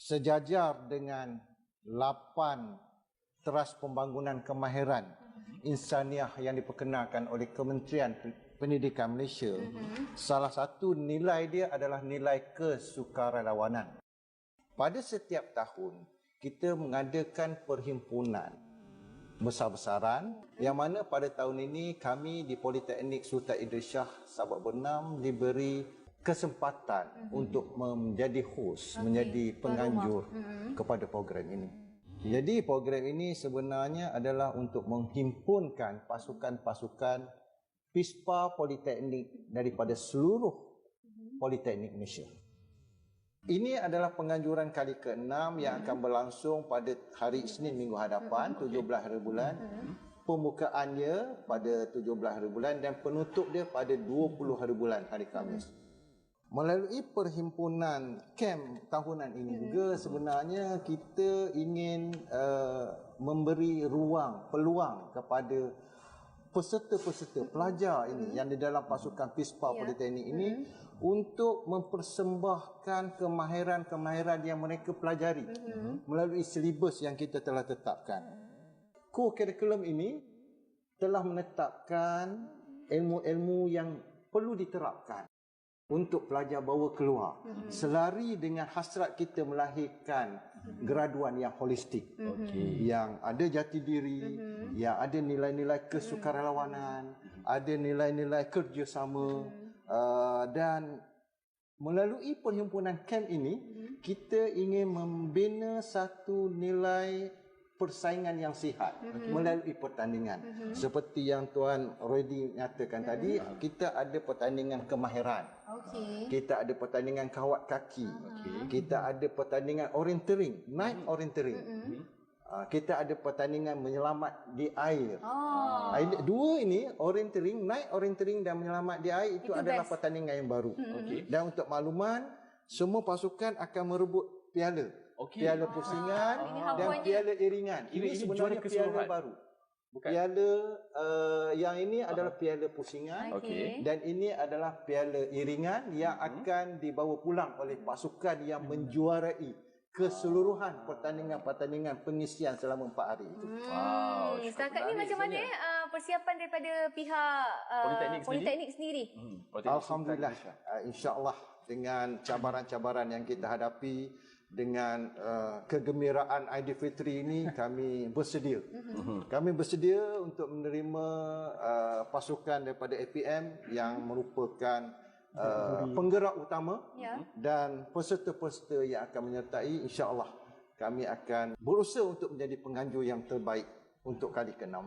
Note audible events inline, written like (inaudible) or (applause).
sejajar dengan 8 teras pembangunan kemahiran insaniah yang diperkenalkan oleh Kementerian Pendidikan Malaysia. Mm-hmm. Salah satu nilai dia adalah nilai kesukarelawanan. Pada setiap tahun kita mengadakan perhimpunan besar-besaran yang mana pada tahun ini kami di Politeknik Sultan Idris Shah Sabak Bernam diberi kesempatan mm-hmm. untuk menjadi host, okay. menjadi penganjur mm-hmm. kepada program ini. Jadi program ini sebenarnya adalah untuk menghimpunkan pasukan-pasukan PISPA Politeknik daripada seluruh mhm. Politeknik Malaysia. Ini adalah penganjuran kali ke-6 yang akan berlangsung pada hari Isnin minggu hadapan 17 hari bulan. Pembukaannya pada 17 hari bulan dan penutup dia pada 20 hari bulan hari Khamis. Melalui perhimpunan camp tahunan ini juga sebenarnya kita ingin uh, memberi ruang, peluang kepada peserta-peserta pelajar ini yang di dalam pasukan PISPA yeah. Politeknik ini mm-hmm untuk mempersembahkan kemahiran-kemahiran yang mereka pelajari mm-hmm. melalui silibus yang kita telah tetapkan. Core curriculum ini telah menetapkan ilmu-ilmu yang perlu diterapkan untuk pelajar bawa keluar mm-hmm. selari dengan hasrat kita melahirkan mm-hmm. graduan yang holistik mm-hmm. yang ada jati diri mm-hmm. yang ada nilai-nilai kesukarelawanan mm-hmm. ada nilai-nilai kerjasama mm-hmm. Uh, dan melalui perhimpunan camp ini hmm. kita ingin membina satu nilai persaingan yang sihat hmm. melalui pertandingan hmm. seperti yang tuan Rodi nyatakan hmm. tadi kita ada pertandingan kemahiran okay. kita ada pertandingan kawat kaki okay. kita ada pertandingan orienteering night hmm. orienteering hmm. Ah, kita ada pertandingan menyelamat di air. Oh. Dua ini orienteering, night orienteering dan menyelamat di air itu, itu adalah best. pertandingan yang baru. Hmm. Okay. Dan untuk makluman, semua pasukan akan merebut piala. Okay. Piala ah. pusingan ah. dan piala iringan. Ini, ini sebenarnya piala baru. Bukan. Piala uh, yang ini adalah piala pusingan okay. dan ini adalah piala iringan yang hmm. akan dibawa pulang oleh pasukan yang hmm. menjuarai keseluruhan pertandingan-pertandingan pengisian selama empat hari itu. Hmm. Wow. Setakat ni macam mana uh, persiapan daripada pihak uh, Politeknik, Politeknik sendiri? sendiri? Hmm. Alhamdulillah. Uh, InsyaAllah dengan cabaran-cabaran yang kita hadapi, dengan uh, kegembiraan Aidilfitri ini (laughs) kami bersedia. Hmm. Kami bersedia untuk menerima uh, pasukan daripada APM yang merupakan uh, penggerak utama ya. dan peserta-peserta yang akan menyertai insya-Allah kami akan berusaha untuk menjadi penganjur yang terbaik untuk kali ke-6.